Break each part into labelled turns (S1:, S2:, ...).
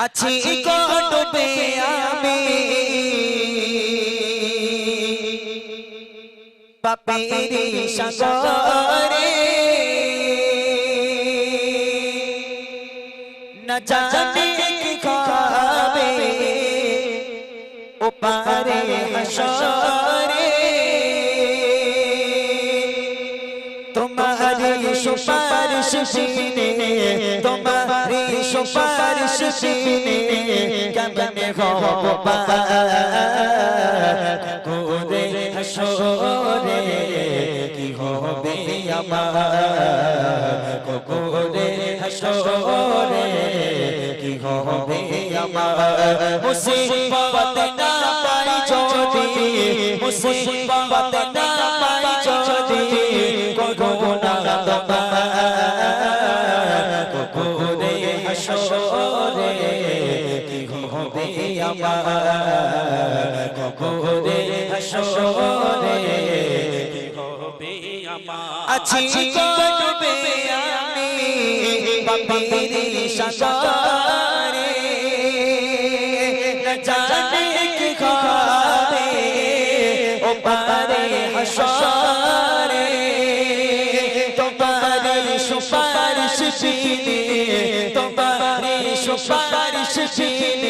S1: আছি কটবে আমি পাপেরি সাগরে না জানে কি খাবে ওপারে হাসরে তোমারি সুপারিশ তোমারি সুপারিশ বিনে কেমনে করে হাসরে কি হবে আমার করে হাসরে কি হবে আমার মুসিবত না পাই যদি মুসিবত আমার করে হাসরে কি হবে আমার আছি করবে আমি বাপিরি সাগরে না জানে কি খাবে ও পারে হাসরে তোমারে সুপারিশ বিনে তোমারে সুপারিশ গো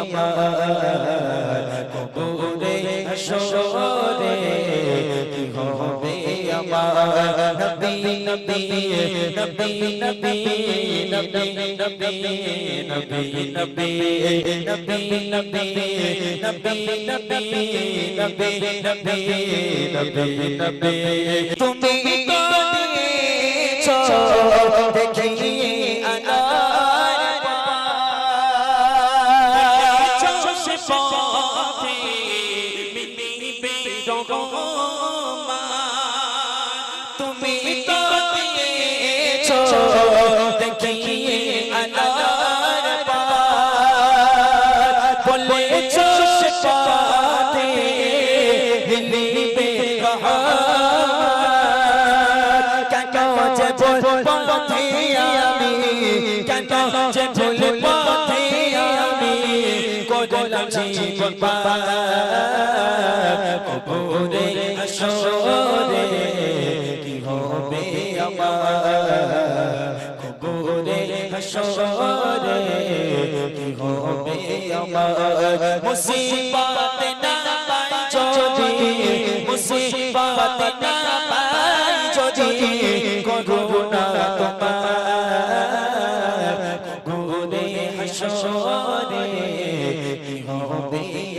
S1: আমার কবরে হাসরে কি হবে আমার নবী নবী নবী নবী নবী নবী নবী নবী নবী নবী নবী নবী নবী নবী নবী নবী তুমি তো পথে মিলিবে রহমা তুমি তো দিয়েছ দেখিয়ে আনার বলেছ সে পথে মিলিবে রহমা কেন যে ভুল পথে আমি কেন যে ভুল পথে করলাম জীবন কবরে আসরে কি হবে আমার কবরে আসরে কি হবে আমার মুসিবত না পাই যদি মুসিবত